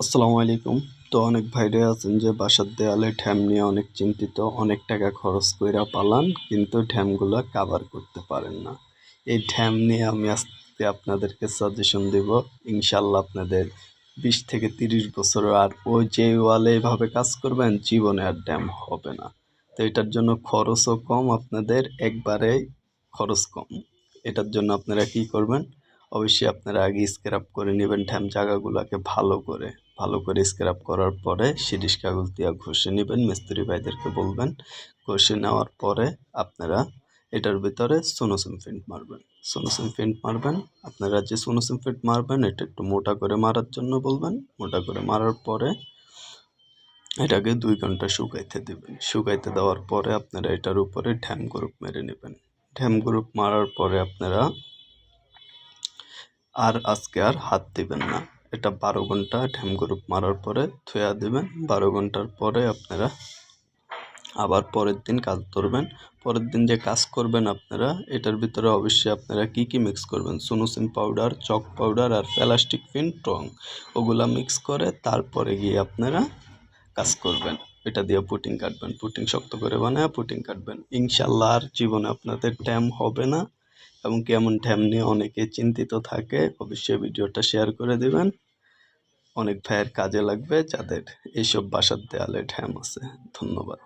আসসালামু আলাইকুম। তো অনেক ভাইরে আছেন যে বাসার দেয়ালে ঠ্যাম নিয়ে অনেক চিন্তিত, অনেক টাকা খরচ কইরা পালান, কিন্তু ঠ্যামগুলো কাভার করতে পারেন না। এই ঠ্যাম নিয়ে আমি আজকে আপনাদেরকে সাজেশন দেব। ইনশাল্লাহ আপনাদের বিশ থেকে তিরিশ বছর আর ওই যে ওয়ালে এভাবে কাজ করবেন, জীবনে আর ড্যাম হবে না। তো এটার জন্য খরচও কম, আপনাদের একবারে খরচ কম। এটার জন্য আপনারা কি করবেন? অবশ্যই আপনারা আগে স্ক্র্যাপ করে নেবেন, ঠ্যাম জায়গাগুলোকে ভালো করে ভালো করে স্ক্র্যাপ করার পরে সিরিশ কাগজ দিয়ে ঘষে নেবেন, মিস্ত্রি ভাইদেরকে বলবেন, ঘষে নেওয়ার পরে আপনারা এটার ভিতরে সোনোসিম ফিন্ট মারবেন। সোনোসিম ফিন্ট মারবেন, আপনারা যে সোনোসিম ফিন্ট মারবেন, এটা একটু মোটা করে মারার জন্য বলবেন, মোটা করে মারার পরে এটাকে দুই ঘণ্টা শুকাইতে দেবেন। শুকাইতে দেওয়ার পরে আপনারা এটার উপরে ঢ্যাম গ্রুপ মেরে নেবেন। ঢ্যাম গ্রুপ মারার পরে আপনারা আর আজকে আর হাত দিবেন না। এটা বারো ঘণ্টা ঢ্যাম গ্রুপ মারার পরে থুয়া দেবেন। বারো ঘণ্টার পরে আপনারা আবার পরের দিন কাজ ধরবেন। পরের দিন যে কাজ করবেন আপনারা, এটার ভিতরে অবশ্যই আপনারা কি কি মিক্স করবেন? সুনুসিন পাউডার চক পাউডার আর প্লাস্টিক ফিন টং ওগুলা মিক্স করে তারপরে গিয়ে আপনারা কাজ করবেন। এটা দিয়ে পুটিং কাটবেন। পুটিং শক্ত করে বানায় পুটিং কাটবেন। ইনশাল্লাহ আর জীবনে আপনাদের ট্যাম হবে না। এবং কেমন ঠ্যাম নিয়ে অনেকে চিন্তিত থাকে। অবশ্যই ভিডিওটা শেয়ার করে দেবেন। অনেক ভাইয়ের কাজে লাগবে যাদের এইসব বাসার দেয়ালে ঠ্যাম আছে। ধন্যবাদ।